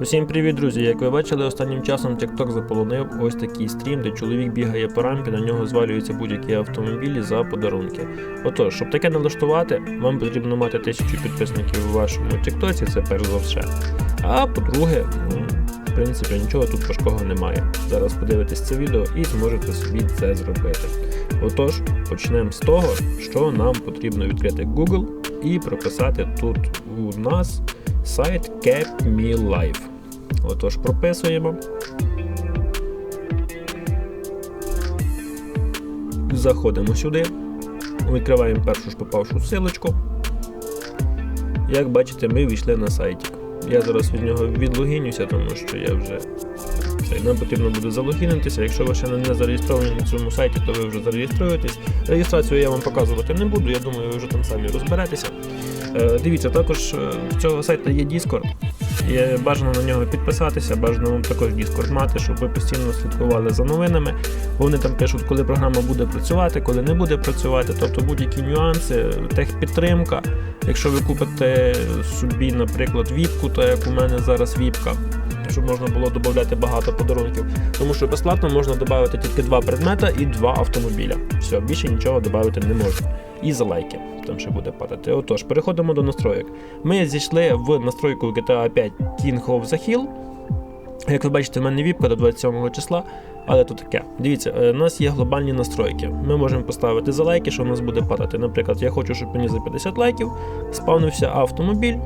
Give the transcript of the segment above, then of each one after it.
Усім привіт, друзі! Як ви бачили, останнім часом TikTok заполонив ось такий стрім, де чоловік бігає по рампі, на нього звалюються будь-які автомобілі за подарунки. Отож, щоб таке налаштувати, вам потрібно мати тисячу підписників у вашому TikTok, це перш за все. А по-друге, ну, в принципі, нічого тут важкого немає. Зараз подивитесь це відео і зможете собі це зробити. Отож, почнемо з того, що нам потрібно відкрити Google і прописати тут у нас сайт CapMeLife. Отож, прописуємо. Заходимо сюди, відкриваємо першу ж попавшу силочку. Як бачите, ми війшли на сайтик. Я зараз від нього відлогінюся, тому що я вже це, нам потрібно буде залогінитися. Якщо ви ще не зареєстровані на цьому сайті, то ви вже зареєструєтесь. Реєстрацію я вам показувати не буду, я думаю, ви вже там самі розберетеся. Е, Дивіться, також е, в цього сайту є Discord. І бажано на нього підписатися, бажано вам також Discord мати, щоб ви постійно слідкували за новинами. Вони там пишуть, коли програма буде працювати, коли не буде працювати, тобто будь-які нюанси, техпідтримка. Якщо ви купите собі, наприклад, віпку, то як у мене зараз віпка, щоб можна було додати багато подарунків. Тому що безплатно можна додати тільки два предмета і два автомобіля. Все, більше нічого додати не можна. І за лайки там ще буде падати. Отож, переходимо до настроєк. Ми зійшли в настройку GTA 5 King of the Hill. Як ви бачите, в мене віпка до 27 числа, але то таке. Дивіться, е, у нас є глобальні настройки. Ми можемо поставити за лайки, що у нас буде падати. Наприклад, я хочу, щоб мені за 50 лайків спавнився автомобіль.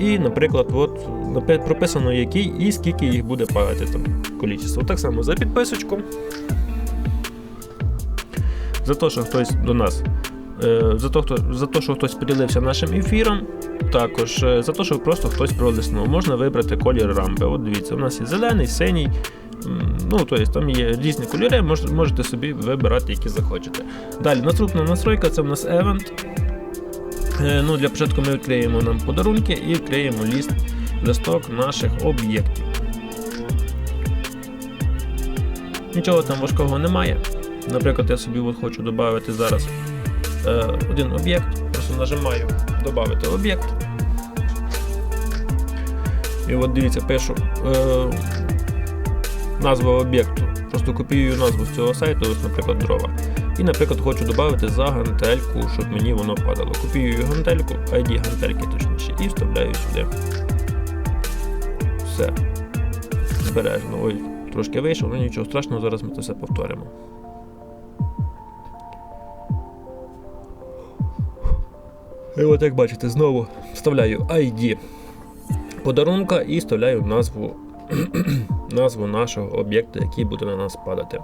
І, наприклад, от прописано який і скільки їх буде падати там кількість. Так само за підписочку. За те, що хтось до нас. е, За те, хто, за те, що хтось поділився нашим ефіром, також е, за те, що просто хтось пролиснув. Можна вибрати колір рампи. От дивіться, у нас є зелений, синій. Ну, тобто там є різні кольори, можете собі вибирати, які захочете. Далі, наступна настройка це в нас Event. Е, Ну, для початку ми відкриємо нам подарунки і відкриємо ліст листок наших об'єктів. Нічого там важкого немає. Наприклад, я собі от хочу додати зараз е, один об'єкт, просто нажимаю додати об'єкт. І от дивіться, пишу е, назву об'єкту. Просто копіюю назву з цього сайту, ось, наприклад, дрова. І, наприклад, хочу додати за гантельку, щоб мені воно падало. Копіюю гантельку, ID гантельки точніше, і вставляю сюди. Все. Збережно. Ой, трошки вийшов, ну нічого страшного, зараз ми це все повторимо. І от як бачите, знову вставляю ID подарунка і вставляю назву, назву нашого об'єкту, який буде на нас падати.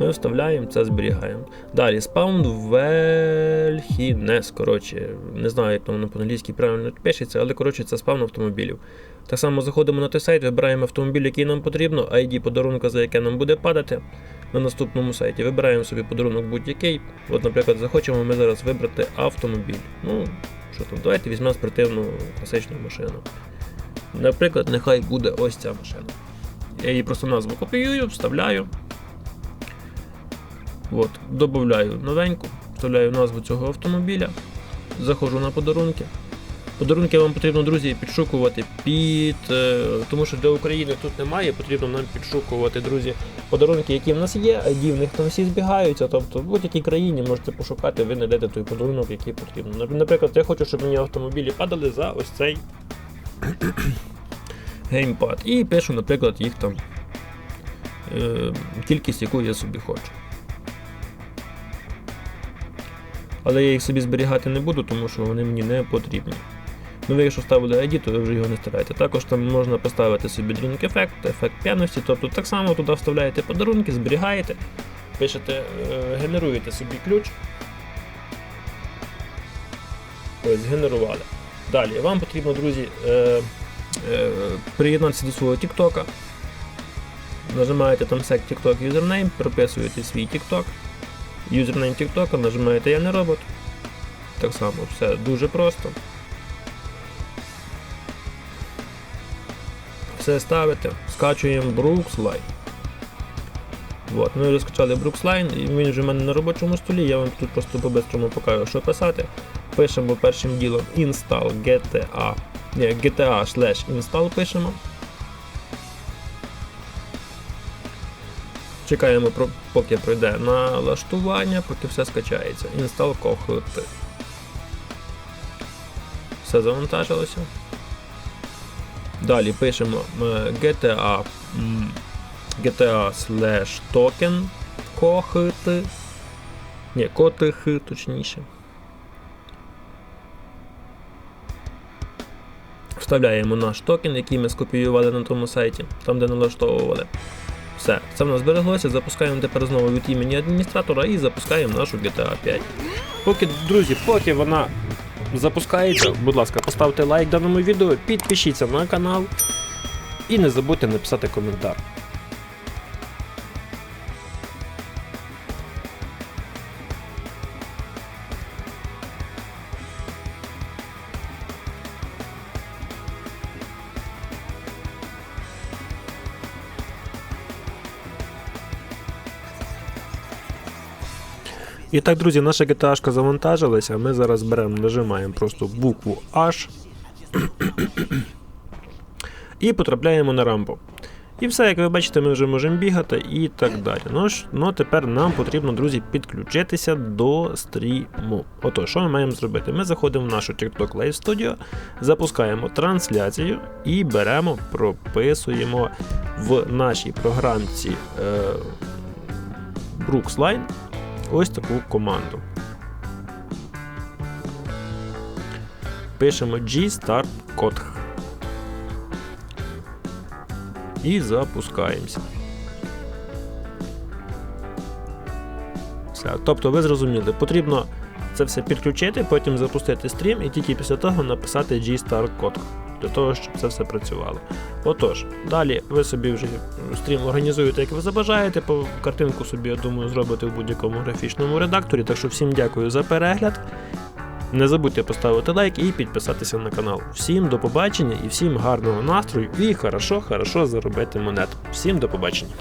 Ми вставляємо це, зберігаємо. Далі спаун Вельхінес. Коротше, не знаю, як воно по-англійськи правильно пишеться, але коротше це спаун автомобілів. Так само заходимо на той сайт, вибираємо автомобіль, який нам потрібно, ID подарунка, за яке нам буде падати. На наступному сайті вибираємо собі подарунок будь-який. От, наприклад, захочемо ми зараз вибрати автомобіль. Ну, що там, давайте візьмемо спортивну класичну машину. Наприклад, нехай буде ось ця машина. Я її просто назву копіюю, вставляю. От, Добавляю новеньку, вставляю назву цього автомобіля, заходжу на подарунки. Подарунки вам потрібно, друзі, підшукувати під. е, Тому що для України тут немає, потрібно нам підшукувати, друзі, подарунки, які в нас є, ID в них там всі збігаються. Тобто в будь-якій країні можете пошукати, ви знайдете той подарунок, який потрібно. Наприклад, я хочу, щоб мені автомобілі падали за ось цей геймпад. І пишу, наприклад, їх там е, кількість, яку я собі хочу. Але я їх собі зберігати не буду, тому що вони мені не потрібні. Ну, ви якщо ставили ID, то ви вже його не стараєте. Також там можна поставити собі Drink ефект, ефект п'яності, тобто так само туди вставляєте подарунки, зберігаєте, пишете, е, генеруєте собі ключ. Ось, згенерували. Далі, вам потрібно, друзі, е, е, приєднатися до свого TikTok. Нажимаєте там сек TikTok username, прописуєте свій TikTok. Юзернейм TikTok, нажимаєте Я не робот. Так само, все дуже просто. Все ставите, скачуємо Brooksline. От, ми вже скачали Brooksline, і він вже в мене на робочому столі, я вам тут просто по-бистрому покажу, що писати. Пишемо першим ділом install GTA Ні, GTA slash install пишемо. Чекаємо, поки пройде налаштування, поки все скачається. Install кохти. Все завантажилося. Далі пишемо е, GTA, GTA slash token кохти. Ні, котихи, точніше. Вставляємо наш токен, який ми скопіювали на тому сайті, там де налаштовували. Все, це в нас збереглося. Запускаємо тепер знову від імені адміністратора і запускаємо нашу GTA 5. Поки, друзі, поки вона запускається, будь ласка, поставте лайк даному відео, підпишіться на канал і не забудьте написати коментар. І так, друзі, наша GTA завантажилася. Ми зараз беремо, нажимаємо просто букву H і потрапляємо на рампу. І все, як ви бачите, ми вже можемо бігати і так далі. Ну, ну тепер нам потрібно, друзі, підключитися до стріму. Отож, що ми маємо зробити? Ми заходимо в нашу TikTok Live Studio, запускаємо трансляцію і беремо, прописуємо в нашій програмці е, Brooksline ось таку команду. Пишемо G-Start Code. І запускаємося. Все. Тобто ви зрозуміли, потрібно це все підключити, потім запустити стрім і тільки після того написати G-Start Code для того, щоб це все працювало. Отож, далі ви собі вже стрім організуєте, як ви забажаєте. По картинку собі, я думаю, зробите в будь-якому графічному редакторі. Так що всім дякую за перегляд. Не забудьте поставити лайк і підписатися на канал. Всім до побачення і всім гарного настрою і хорошо, хорошо заробити монет. Всім до побачення.